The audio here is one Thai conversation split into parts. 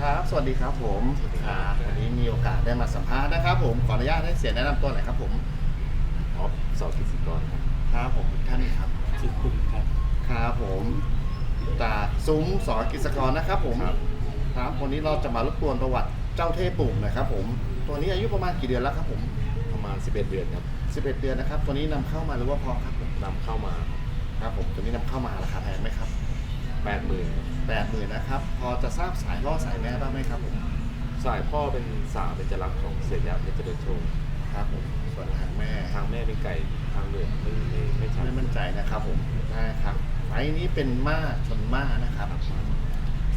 ครับ สวัสดีครับผมครับวันนี้มีโอกาสได้มาสัมภาษณ์นะครับ ผม ขออนุญาตให้เสียแนะนำตัวหน่อยครับผมออฟสอกิจกรครับครับผมท่านครับ ชื่อคุณครับ ครับผมจากซุ้มสอกิจกรนะครับผม ครับ ครับวันนี้เราจะมารบกวนประวัติเจ้าเทพปุ่มนะครับผม ตัวนี้อายุประมาณกี่เดือนแล้วครับผม ประมาณ 11 เดือนครับ11 เดือนนะครับ ตัวนี้นำเข้ามาหรือว่าพอครับผมนำเข้ามาครับผม ตัวนี้นำเข้ามาราคาแพงไหมครับ 8 0,000ื่นแปดหมื่นนะครับ พอจะทราบสายล่อสายแม่บ้างไหมครับผมสายพ่อเป็นสาวเป็นจรักษ์ของเสียยาเพชรเจริญโชคครับผมส่วนทางแม่ทางแม่เป็นไก่ทางเหลืองไม่ไม่ไม่ชัดไม่มั่นใจนะครับผมได้ครับไฟล์นี้เป็นม้าชนม้านะครับ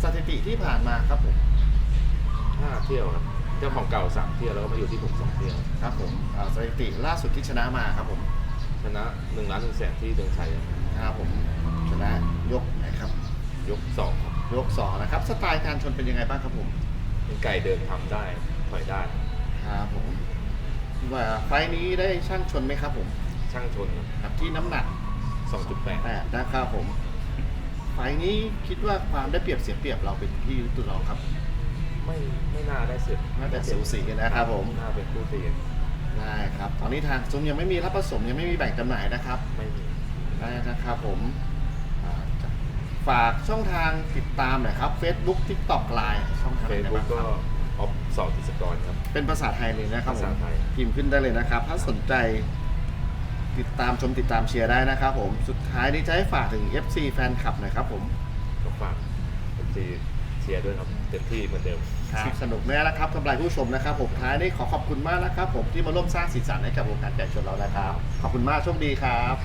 สถิติที่ผ่านมาครับผมห้าเที่ยวครับเจ้าของเก่าสามเที่ยวแล้วก็มาอยู่ที่ผมสองเที่ยวครับผมอ่าสถิติล่าสุดที่ชนะมาครับผมชนะหนึ่งล้านหนึ่งแสนที่เดืองชัยครับครับผมชนะยกไหนครับ ยกสองครับยกสองนะครับสไตล์การชนเป็นยังไงบ้างครับผมเป็นไก่เดินทำได้ถอยได้ ครับผมว่าไฟล์นี้ได้ช่างชนไหมครับผมช่างชนครับครับที่น้ำหนัก2.8แปดนะครับผม ไฟล์นี้คิดว่าความได้เปรียบเสียเปรียบเราเป็นที่ตัวเราครับ ไม่ไม่น่าได้เสียน่าจะสูสีกันนะครับผม น่าเป็นคู่ตีกันได้ครับ ตอนนี้ทางซุ้มยังไม่มีรับผสมยังไม่มีแบ่งจำหน่ายนะครับไม่มี ได้นะครับผมอ่าจะ ฝากช่องทางติดตามหน่อยครับ Facebook TikTok Line ช่องทางเฟไหนซได้บุ๊กบ้างคก็รับออฟสอกิจกรครับ เป็นภาษาไทยเลยนะครับผมภาษาไทย พิมพ์ขึ้นได้เลยนะครับ ถ้าสนใจติดตามชมติดตามเชียร์ได้นะครับผมสุดท้ายนี้จะให้ฝากถึง FC แฟนคลับหน่อยครับผมก็ฝากเป็นซีเชียร์ด้วยครับเต็มที่เหมือนเดิม ครับสนุกแน่แล้วครับกำไรผู้ชมนะครับผมท้ายนี้ขอขอบคุณมากนะครับผมที่มาร่วมสร้างสีสันให้กับวงการไก่ชนเรานะครับ ขอบคุณมากโชคดีครับ